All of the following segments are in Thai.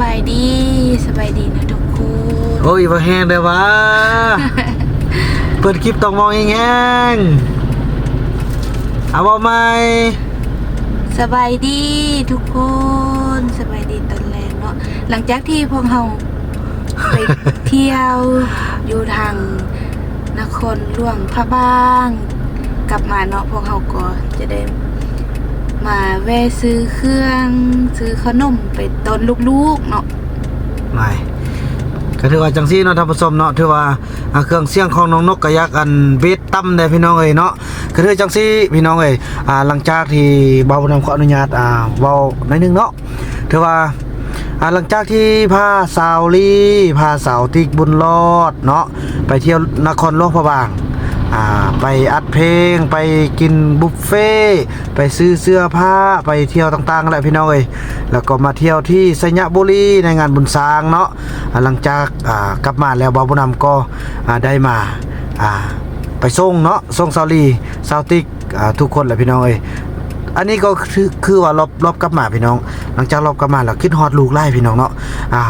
บายดีสบายดีนะทุกคนโอ้ยบ่แห้งเด้อวะเปิดคลิปต้องมองแห้งๆเอาบ่ไหมสบายดีทุกคนสบายดีตอนแรกเนาะหลังจากที่พวกเราไปเที่ยวอยู่ทางนครหลวงพระบาง กลับมาเนาะพวกเราก็จะได้ มาแวะซื้อเครื่อง ซื้อขนมไปตอนลูกๆเนาะไม่ก็ถือว่าจังซี่เนาะท่านผู้ชมเนาะถือว่าอ่าเครื่องเสียงของน้องนกกระยักอันเบสตั้มได้พี่น้องเอ้ยเนาะก็ถือจังซี่พี่น้องเอ้ยอ่าหลังจากที่เบาบ่นำขออนุญาตอ่าเว้าหน่อยนึงเนาะถือว่าอ่าหลังจากที่พาสาวลีพาสาวติกบุญรอดเนาะไปเที่ยวนครหลวงพระบาง อ่าไปอัดเพลง ไปกินบุฟเฟ่ไปซื้อเสื้อผ้าไปเที่ยวต่างๆแหละพี่น้องเอ้ยแล้วก็มาเที่ยวที่สยบุรีในงานบุญสางเนาะหลังจากอ่ากลับมาแล้วบาวบุญนำก็อ่าได้มาอ่าไปส่งเนาะส่งซาลีซาวติกทุกคนแหละพี่น้องเอ้ย อันนี้ก็คือคือว่ารอบรอบกลับมาพี่น้อง หลังจากรอบกลับมาแล้วคิดฮอดลูกไล่พี่น้องเนาะอ่า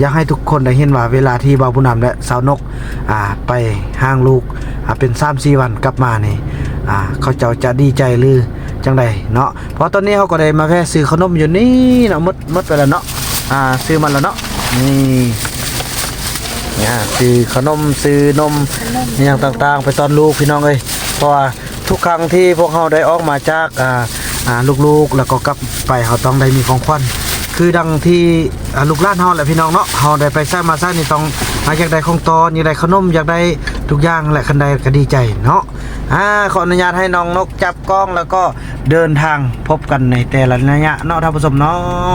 อยากให้ทุกคนได้เห็นว่าเวลาที่บาวบุญนำและสาวนกอ่าไปห้างลูกอ่าเป็น3 4วันกลับมานี่อ่าเขาเจ้าจะดีใจหรือจังใดเนาะเพราะตอนนี้เขาก็ได้มาแวะซื้อขนมอยู่นี่เนาะมดมดไปแล้วเนาะอ่าซื้อมันแล้วเนาะนี่เนี่ยซื้อขนมซื้อนมอย่างต่างๆ ไปตอนลูกพี่น้องเอ้ยเพราะว่าทุกครั้งที่พวกเขาได้ออกมาจากอ่า ลูกๆแล้วก็กลับไปเขาต้องได้มีของขวัญคือดังที่ลูกล้านเฮาแหละพี่น้องเนาะเฮาได้ไปสร้างมาสร้างนี่ต้องอายากได้ของตอนอยากได้ขนมอยากได้ทุกอย่างแหละคันใดก็ดีใจเนาะอ่าขออนุญาตให้น้องนกจับกล้องแล้วก็เดินทางพบกันในแต่ละระยะเนาะท่านผู้ชมเนาะ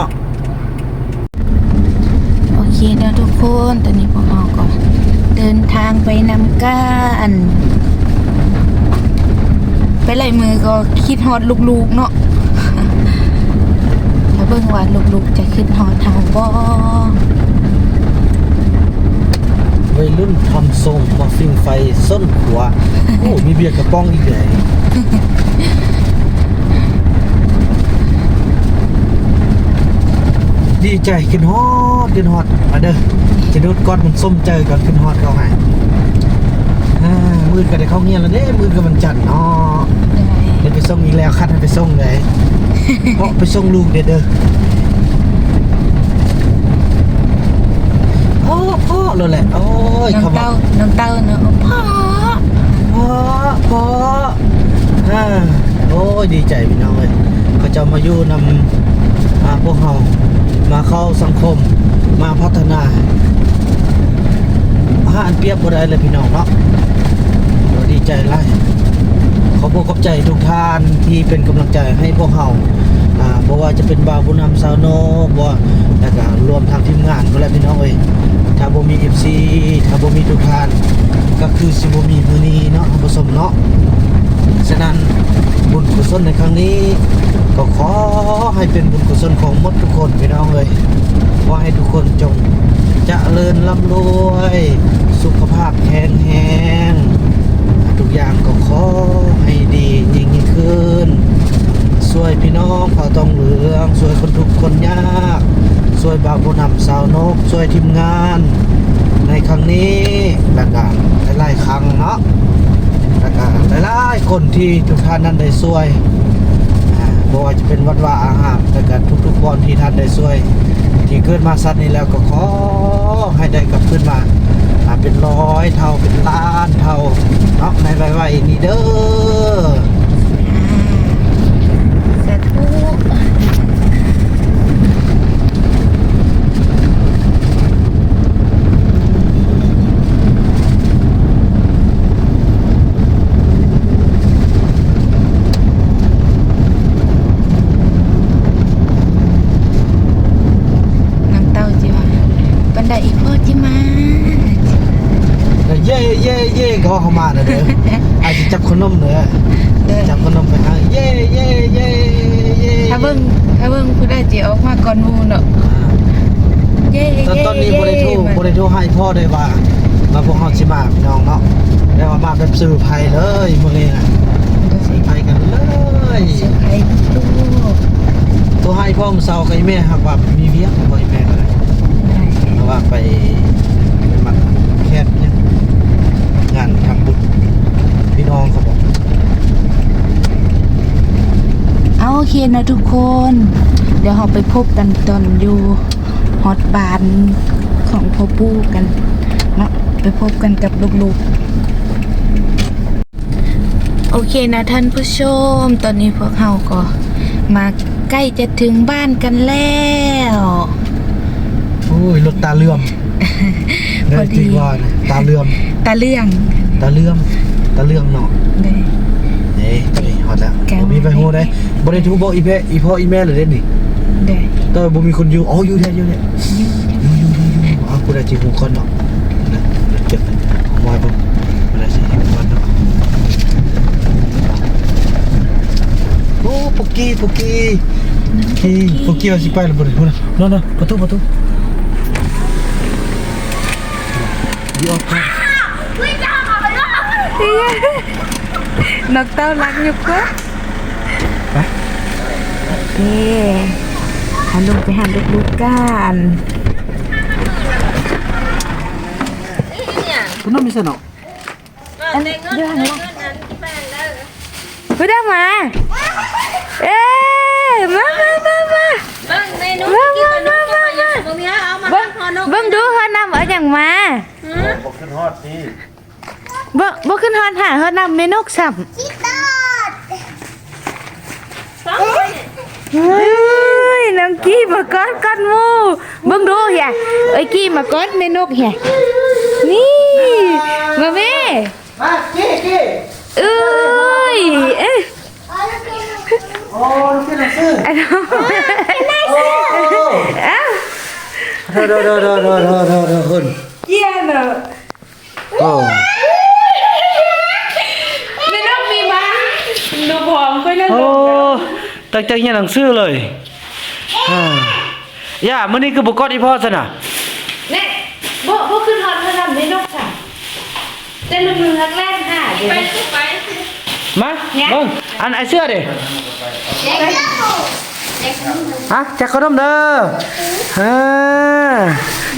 โอเคเด้อทุกคนตอนนี้พวกเราก็เดินทางไปนำก้าน ไปไหลมือก็คิดฮอดลูกๆเนาะถ้าเบิ่งว่าลูกๆจะคิดฮอดทางบ่วัยรุ่นทำทรงมาฟิงไฟส้นหัว โอ้มีเบียร์กระป๋องอีกเลยดีใจขึ้นฮอดขึ้นฮอดมาเด้อจะดูดก้อนมันส้มเจอกันขึ้นฮอดเขาให้ มือก็ได้เข้าเงียนแล้วเด้มือก็มันจันทร์เนาะเดี๋ยวไปส่งอีกแล้วคัดให้ไปส่งเลยเพราะไปส่งลูกเด้อเด้อพ่อพ่อเลยแหละโอ้ยน้องคำว่าเต้าน้องเต้าเนาะพ่อพอพออ่าโอ้ยดีใจพี่น้องเลยเขาจะมาอยู่นำอ่าพวกเรามาเข้าสังคมมาพัฒนาห้าอันเปรียบบ่ได้เลยพี่น้องเนาะ ใจไล่ขอบอกขอบใจทุกท่านที่เป็นกำลังใจให้พวกเราอ่าบ่ว่าจะเป็นบ่าวบุญนำสาวโนบว่าแล้วก็รวมทางทีมงานก็แล้วพี่น้องเอ้ยถ้าบ่มี FC ถ้าบ่มีทุกท่าน ก็คือสิบมีมือนี้เนาะผู้ชมเนาะฉะนั้นบุญกุศลในครั้งนี้ ก็ขอให้เป็นบุญกุศลของมดทุกคนพี่น้องเลยขอให้ทุกคนจงเจริญร่ำรวย สุขภาพแข็งแรง ต้องเหลืองช่วยคนทุกคนยากช่วยบ่าวผู้นำสาวนกช่วยทีมงาน ในครั้งนี้แล้วก็หลายๆครั้งเนาะแล้วก็หลายๆคนที่ทุกท่านนั้นได้ช่วยอ่าบ่ว่าจะเป็นวัดว่าอาหารแล้วก็ทุกๆคนที่ท่านได้ช่วย ที่เกิดมาสัตว์นี้แล้วก็ขอให้ได้กลับขึ้นมาอ่าเป็นร้อยเท่าเป็นล้านเท่าเนาะในไวๆนี้เด้อ สาธุ น้ำเต้าจิว่าบันไดอีกพ่อจิมา แล้วเย่เย่เย่ก็เข้ามาน่ะเด้ออาจจะจับขนมเด้อ เด้อ จับขนมไปให้เย่เย่เย่เย่ ถ้าเบิ่งถ้าเบิ่งผู้ได้จิออกมาก่อนหมู่เนาะเย้ ตอน เย้ ตอนนี้บริทู เย้ บริทูให้พ่อได้ว่า มาพวกเขาชิมาพี่น้องเนาะได้ว่ามาแบบสื่อภัยเลยพวกนี้นะดูสิภัยกันเลยเซอร์ไพรส์ลูกตัวให้พ่อมเซากับอีแม่ครับว่ามีเวียงพ่อแม่ก็เลยอว่าไปมัดแคบเนี่ยงานทำบุญพี่น้องเขาบอกเอาโอเคนะทุกคน เดี๋ยวเราไปพบกันตอนอยู่ฮอตบานของพ่อปู่กัน ไปพบกันกับลูกๆ โอเคนะท่านผู้ชม ตอนนี้พวกเราก็มาใกล้จะถึงบ้านกันแล้วโอ้ยรถตาเลื่อมพอดีจริงว่านะตาเลื่อม ตาเรื่อง ตาเลื่อม ตาเลื่อมเนาะเลยเอ้ยตอนนี้ฮอตแล้วแกบ่มีไปโฮได้บ่ได้ทูบอกอีแม่อีพ่ออีแม่เลยเด้นี่เลยแต่บ่มีคนอยู่อ๋ออยู่แท้อยู่แท้อยู่อยู่อยู่อยู่อ๋อกูได้จีฮูคนเนาะนะเจ็บ waduh Belasih ini waduh. Oh puki puki. Puki puki masih pahal bro bro no no betul betul di otak. Iya. Nagtaw lang nyo ko ha? Okay. Handog-handog bukan. น้ำไม่ใช่เนาะอันนี้เรื่องอะไรพี่ดามา เอ๊มามามามาเบิ้งใมนู้นกินขนมมามาตรงนี้เอามาเบิ้งเบิ้งดูเฮอน้ำเอาอย่างมาบ่ขึ้นฮอดนี่บ่บ่ขึ้นฮอดหาเฮอน้ำใมนกสับคิดตอดเฮ้ยน้ำกี้มาก้อนก้อนมูเบิ้งดูเฮียไอ้กี้มาก้อนในนกเฮีย มาแม่มากี้กี้เอ้ยเอ้ยโอ้ลูกพี่หนังสืออันนั้นโอ้เอ้าเธอเธอเธอเธอเธอเธอเธอเธอคุณเยี่ยมเนอะโอ้เมนกมีบ้างดูผอมค่อยนั่งโอ้ตั้งใจเรียนหนังสือเลยอ่าย่ามื้อนี้คือบ่กอดอีพ่อซะน่ะเนี่ยบ่บ่ขึ้นฮอนเฮอนำเมนกสับ แต่ลูกมือฮักแรกหาเดี๋ยวไปทุกไปมาเบิ่งอันไอเสื้อดิเด็กเด็กฮะแจกขนมเด้อฮะ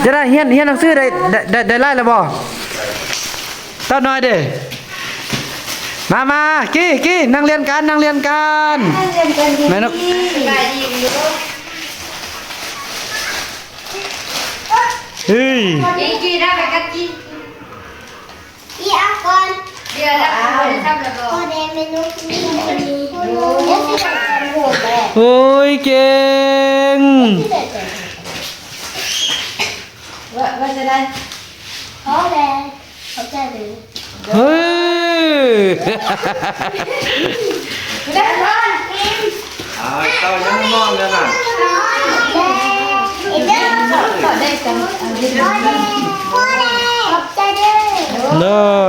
จะได้เรียนเรียนหนังสือได้ได้ได้ได้ไล่แล้วบ่ต้าน้อยเด้มามากี้กี้นั่งเรียนกันนั่งเรียนกันแม่นกไปยิงอยู่เฮ้ยยิงกี่ได้ไปกันกี่ พี่อาก่อน เดี๋ย วแล้วคนทำแล้วก็พอแดงเมนูนี้มันมีเดี๋ยวสิจะทำหัวแม่โอ้ยเก่งว่าว่าจะได้พอแดงเขาจะหรือเฮ้ยได้ก่อนอ่าเต้ายังนอนเลยน่ะแดงเด้อ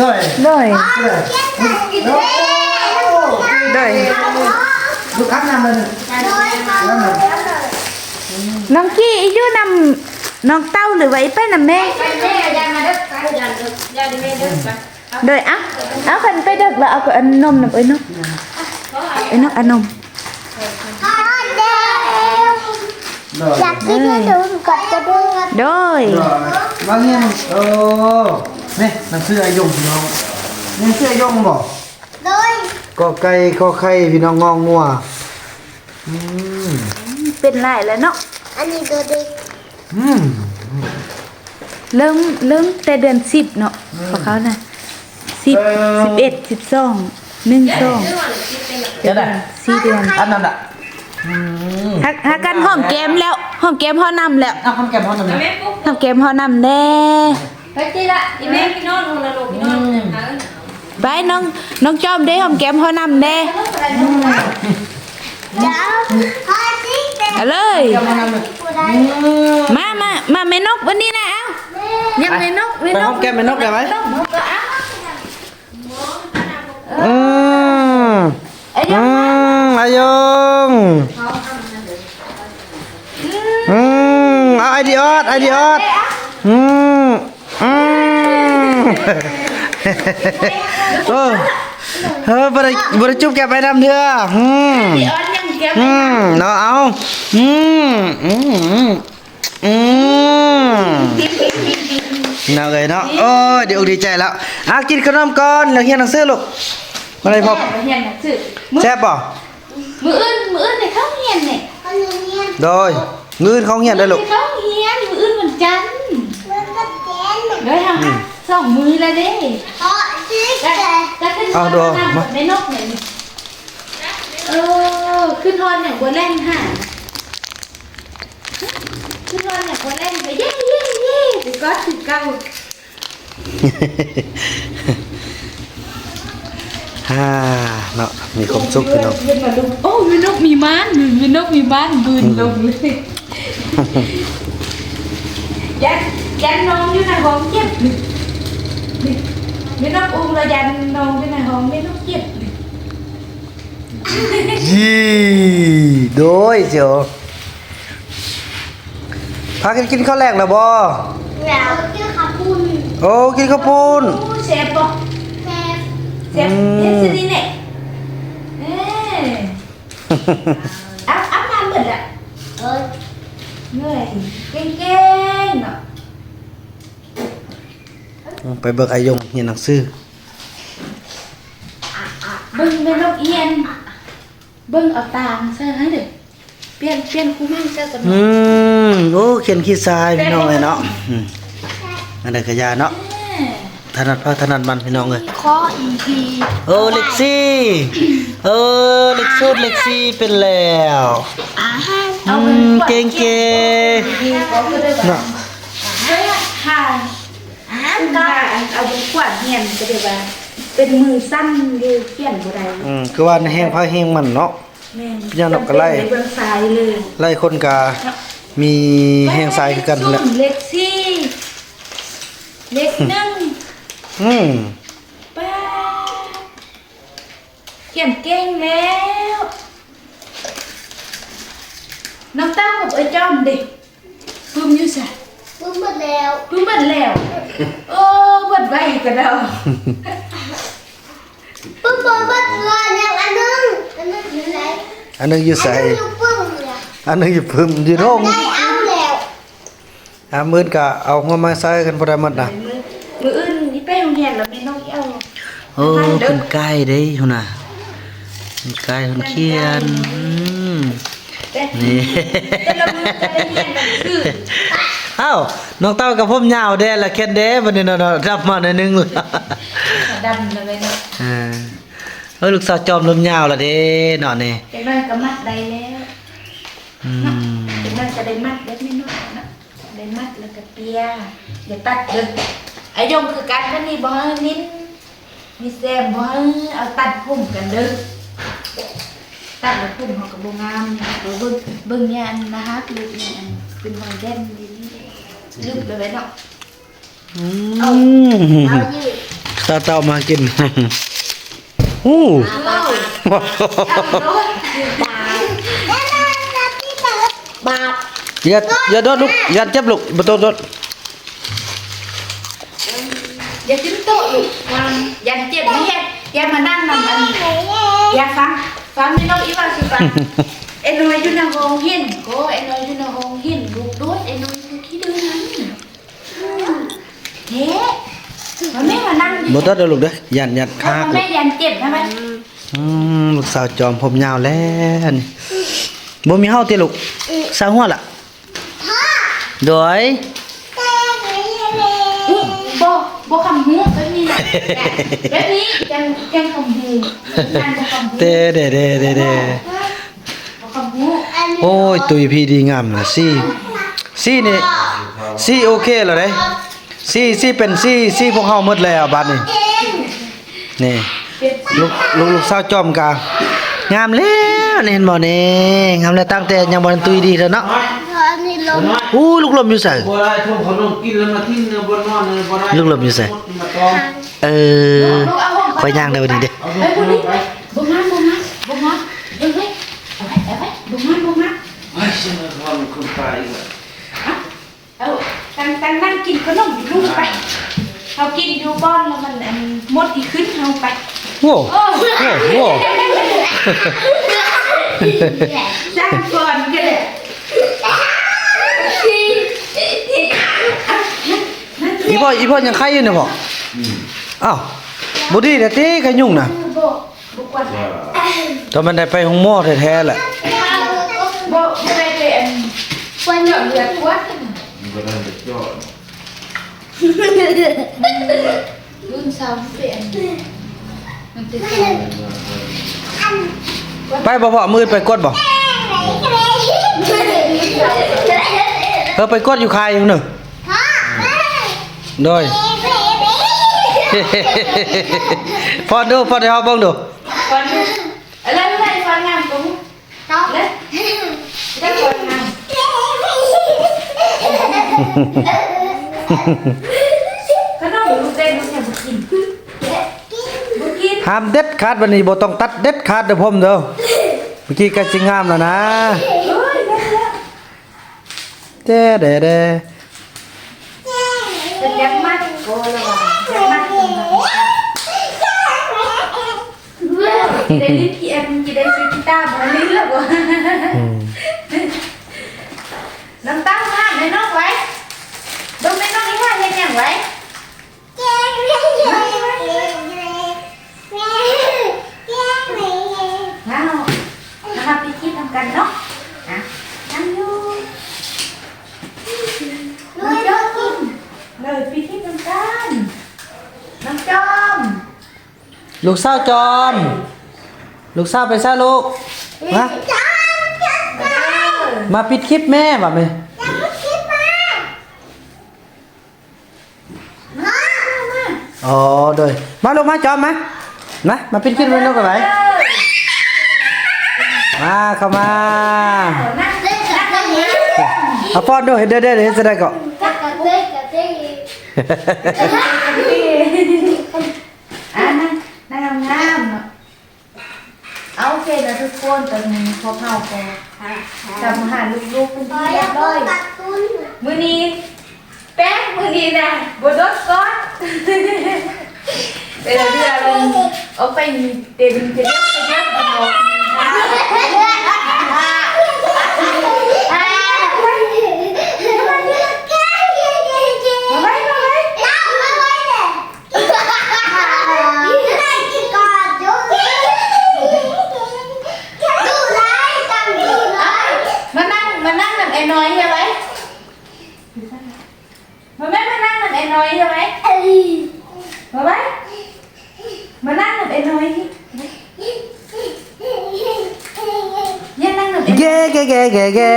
นี่เด้อด้วยเลยกินเด้อเลยลูกอันนำมันน้องกี้อีอยู่นำน้องเต้าหรือไว้ไปนำแม่ไปแม่ยายมาเด้อไปยายเด้อยายดิแม่เด้อไปเดยอะเอาคันไปเด็กแล้วเอาก็อันนมนำเอ้ยนกเอ้ยนกอันนมพอแดงอยากกินขนมกัดจะเด้อโดยมาเงี้ยโอ้ นี่หนังสือไอ้ยงพี่น้องนี่เสื้อยงบ่โดยก็ไก่ก็ไข่พี่น้องงองงัวอืมเป็นไรแล้วเนาะอันนี้ตัวเด็กอืมเริ่มเริ่มแต่เดือนสิบเนาะของเขาน่ะสิบสิบเอ็ดสิบสองหนึ่งสองจะได้สี่เดือนอันนั้นอะอืมหาหากันหอมแก้มแล้วหอมแก้มพ่อนำแล้วเอาคำแก้มพ่อทำไมแม่ปุ๊บหอมแก้มพ่อนำแน่ ไปจีละอีแม่พี่น้องนู่นนะลูกพี่น้องหาอไปน้องน้องจอมเด้หอมแก้มพ่อนำเด้เดี๋ยวพอสิเต็มเอาเลยผู้ใดมามามาแม่นกวันนี้นะเอายังแม่นกไปหอมแก้มแม่นกได้ไหมนกนกก็เอาอืมไอ้ยอืงมอายงอืมเอาไอเดียอดไอเดียอดอืมอื มโอ้เฮ้ยบริบริจุบแกไปนำเถอะอืมพี่ออนยังแก้มอืมเนาะเอาอืมอืมอืมอืมเนาะเลยเนาะโอ้ยเดี๋ยวดีใจแล้วอะกินขนมก่อนแล้วเรียนหนังสือลูกมาเลยพ่อเฮียนน่ะชื่อมือแซ่บป่ะมืออื่นมืออื่นเนี่ยเขาเฮียนเนี่ยคนหนึ่งเรียนโดยมือเขาเหียนได้ลูกเขาเฮียนมืออื่นเหมือนจันทร์เมื่อก็เต้นเดี๋ยวทำอะ สองมือแล้วเด้พอสิเต็มก็ขึ้นเอาดูมามาไม่นกเนี่ยเออขึ้นฮอนอย่างบัวแล่นห่าขึ้นฮอนอย่างบัวแล่นไปเย้เย้เย้ไปก็ถึงเก้าฮ่าเนาะมีความสุขพี่น้องเย็นมาดูโอ้มีนกมีม้านมีนกมีบ้านบืนลงเลยยันยันน้องอยู่ในห้องเจ็บนี่นี่ มีนกอุ้มแล้วยันน้องอยู่ในห้องมีนกเจ็บนี่ยี่โดยเสียวพากันกินข้าวแรกแล้วบ่แล้วกินข้าวปุ้นโอ้กินข้าวปุ้นโอ้เซฟปะแซ่บเซฟเอสดีเนี่ยเอ้ยอัพอัพงานเหมือนอะเออเหนื่อยเก่งๆเนาะ ไปเบิกอายงเรียนหนังสือเบิ้งเป็นนกเอียน เบิ้งเอาตางใส่ให้เด็กเปลี่ยนเปลี่ยนคู่มั่งเจ้ากันอืมโอ้เขียนขี้ทรายพี่น้องเลยเนาะอืมอันนั้นก็ยาเนาะถนัดพาถนัดมันพี่น้องเลยข้ออีพีโอ้เล็กซี่เออเล็กสุดเล็กซี่เป็นแล้วอาหารอืมเก่งเก่งดีเขาก็ได้แบบเนาะเฮ้ย ค่ะอาหารอันก็ก็เอาบุกวาดเหียนก็ได้ว่า เป็นมือสั้นอยู่เขียนบ่ได้อืมคือว่าแห้งพาแห้งมันเนาะ แม่นย่างนกกระไล่จำเป็นในเบื้องซ้ายเลยไล่คนกามีแห้งทรายคือกันแหละซุ่มเล็กซี่เล็กหนึ่งอืมป้าเขียนเก่งแล้ว น้องเต้ากับไอ้จอมดิปึ้มอยู่ใส่ ปุ้นหมดแล้วปึ้มเบิดแล้วโอ้เบิดไว้กันแล้วปุ้นหมดหมดเลยยังอันนึงอันนึงอยู่ไหนอันหนึงอยู่อันใส่นึงอยู่ปุ้นเลยอันหนึงอยู่พึ่มอยู่โรงได้เอาแล้วอ่ามื้อนก็เอาหัวมาใส่กันบ่ได้หมดน่ะมือมืออื่นนี่ไปโรงเรียนแล้วไม่ต้องเอาโอ้เพิ่นใกล้เด้หุ่นน่ะเพิ่นใกล้เพิ่นเขียนอืมแต่นี่แต่ละมือจะได้เรียนหนังสือเอ้าน้องเต้ากับผมยาวแด้ละแค่เด้บัดนี้เนาะรับมาหน่อยหนึงละดำเลยเนาะอ่าเอ้ยลูกสาวจอมลมยาวละเด้เนาะนี่จากนั้นก็มัดได้แล้วอืมจากนั้นก็ได้มัดได้ไม่น้อยนะได้มัดแล้วก็เปียอย่าตัดเลยไอ้ยงคือการมันนี่บ่ให้ลิ้นมีแซมบ่ให้เอาตัดผมกันเด้อตัดแล้วผมเขาก็บ่งามนะเบิ่งเบิ่งเนี่ยอันนะฮะลูกเนี่ยอัน เป็นรอยแดงดีนี่ลึกเลยเนาะอืมเอายืดสาวเต้ามากินอู้เอาเอาโน้ตบาทแล้วนะพี่เต๋อบาทอย่าอย่าโดดลูกอย่าเจ็บลูกบ่ต้องโดดอย่าจิ้มโต๊ะลูกวางอย่าเจ็บไม่แย่อย่ามานั่งนำอันไหนเย้อย่าฟังฟังไม่ต้องอีว่าสิฟัง ไอ้น้อยอยู่ในห้องเห็นก็ไอ้น้อยอยู่ในห้องเห็นลูกโดดไอ้น้อยคือขี้ดื้อนั้นเฮ้มันไม่มานั่งดิบ่ต้องโดดลูกเด้อยันยันเพคาราะกมันลูไม่กยันเจ็บนะมันอืมลูกสาวจอมผมยาวแล้วนี่บ่มีเฮาติลูกสาวหัวล่ะพ่อโดยเต้นไหนเลยอู้โบโบคำหูแบบนี้นะแบบนี้จังจังคำหูจังบ่คำหูเด้เด้เด้เด้เด้บ่คำหูอันนี้ โอ้ย ตุยพี่ดีงามนะซี่ซี่นี่ซี่โอเคแล้วเด้ซี่ซี่เป็นซี่ซี่พวกเฮาหมดแล้วบัดนี้นี่ลูกลูกลูกสาวจอมกางามแล้วเห็นบ่นี่งามแล้วตั้งแต่ยังบ่ทันตุยดีเด้อเนาะอู้ลูกลมอยู่ไสบ่ได้ทุ่มขนมกินแล้วมาทิ้งเนื้อบนนอนเนื้อบ่ได้ลูกลบอยู่ไสมาตองเออคอยย่างได้วันนี้เด้ ว่ามันคนตายอีกแล้วเอาตั้งตั้งนั่งกินขนมอยู่ลูกไปเขากินอยู่บ้านแล้วมันอันมดอีกขึ้นเอาไปโว้โว้โว้จ้างก่อนก็ได้อีพ่ออีพ่อยังไข่อยู่เนี่ยพ่ออ้าวบ่ดีแต่ติขยุ่งน่ะบุกวันตอนมันได้ไปห้องหม้อแท้ๆแหละบ่บ่ได้ไปอัน วันเหลือเหลือตัวมันก็ได้เด็กยอดรุ่นซ้ำเป็นมันติดไปบ่พ่อมือไปกดบ่เออไปกดอยู่คายอยู่หนึ่งโดย พอดูพอได้เฮาเบิ่งดูฟันอะไรอะไรฟันงามตรงเลยได้ฟันงาม ขนมลูกเต้นลูกแค่บุกินบุกินห้ามเด็ดขาดวันนี้บ่ต้องตัดเด็ดขาดเด้อผมเด้อเมื่อกี้ก็สิงามแล้วนะเด้เด้เด้เป็นยังมากโอ้ละว่ะยังมากจะได้ลิ้นพีเอ็มจะได้ซื้อกีตาร์มาลิ้นแล้วบ่อืมน้ำตั้งห้ามในนอกไว้ดูในนอกนี่ห้ามยั งยังไว้งั้นเอานะครับไปคิดทำกันเนาะอะนั่งอยู่น้องจอมเลยไปคิดทำกันน้องจอมลูกสาวจอม ลูกสาวไปซะลูกมามาปิดคลิปแม่ว่าแม่ อ๋อโดยมาลูกมาจอมมามามาปิดคลิปเลยลูกกันไหนมาเข้ามานั่งเล่นนั่งเล่นนะเอาป้อนด้วยเด้อเด้อเด้อจะได้ก็อะนั่งนั่งงามๆเนาะเอาโอเคแล้วทุกคนตอนนี้พอเข้าพอจำหาลูกๆเป็นที่เรียบร้อยมือนี้ แป้งมือนี้นะบดดก้อนเวลาที่เราออกไปเต็มจะเยอะจะเยอะเอามาไว้มาไว้มานั่งมานั่งกับไอ้น้อยใช่ไหมมาแม่มานั่งกับไอ้น้อยใช่ไหมมาไว้มานั่งกับไอ้น้อยที่เนี่ยนั่งกับไอ้น้อย เก้เก้เก้เก้เก้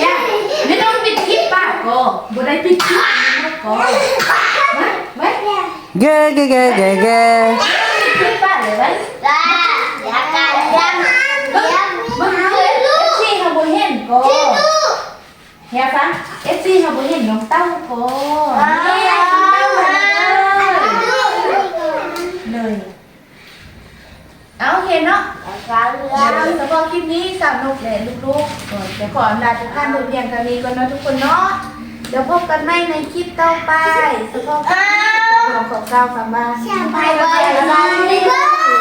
อย่าไม่ต้องปิดคลิปป่ะก็บ่ได้ปิดคลิป ก็มาไว้เก้เก้เก้เก้เก้ปิดคลิปป่ะเลยไว้มาหาเอฟซีเขาบ่เห็นก็เฮียฟังเอฟซีเขาบ่เห็นน้องเต้าก็เนี่ยน้องเต้าเลยเอาโอเคเนาะเดี๋ยวสำหรับคลิปนี้สาวนุกและลูกๆก่อนจะขออำลาทุกท่านโดยเพียงเท่านี้ก่อนเนาะทุกคนเนาะ เดี๋ยวพบกันใหม่ในคลิปต่อไปสำหรับคลิปนี้ขอขอบคุณคำว่า Bye bye bye bye